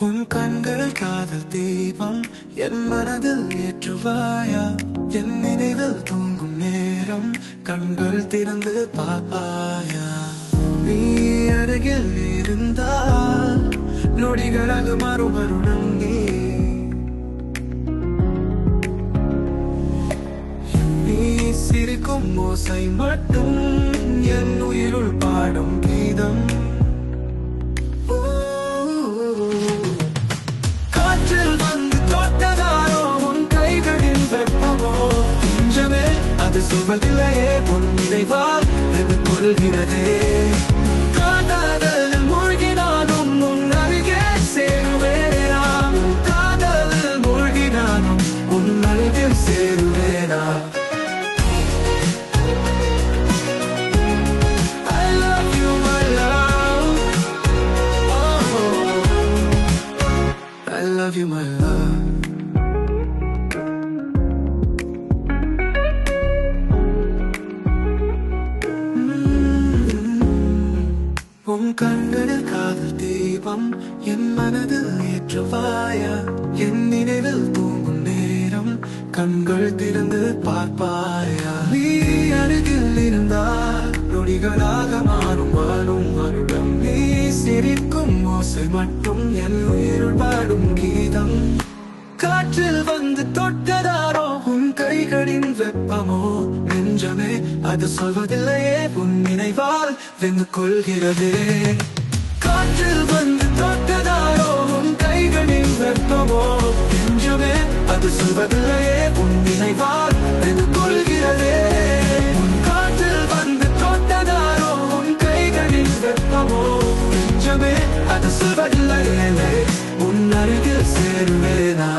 உன் கண்கள் காதல் தீபம் என் மனதில் ஏற்றுவாயா? என் நினைவில் தூங்கும் நேரம் கண்கள் திறந்து பாப்பாயா நீ அருகில் இருந்தால் நொடிகளாக மறுபருணம் நீ சிரிக்கும் ஓசை மட்டும் என் அது சொல்வதில்லையே உன் நினைவால் இது கொள்கிறதே உன் கண்களில் காதல் தீபம் என் மனதில் ஏற்றுவாயா என் நினைவில் தூங்கும் நேரம் கண்கள் திறந்து பார்ப்பாயா? நீ அருகில் இருந்தால் நொடிகளாக மாறும் வாழும் வருடம். நீ சிரிக்கும் ஓசை மட்டும் என் உயிருள் பாடும் கீதம். காற்றில் வந்து தொட்டதா? அது சொல்வதில்லையே உன் நினைவால் வெந்து கொள்கிறது. காற்றில் வந்து தொட்டதாரோ உன் கைகளில் வெப்பமோ? என்றுமே அது சொல்வதில்லையே உன் நினைவால் வெந்து கொள்கிறது. உன் காற்றில் வந்து தொட்டதாரோ உன் கைகளில் வெப்பமோ? என்றுமே அது சொல்வதில்லையே. உன் அருகில் சேருவேனா?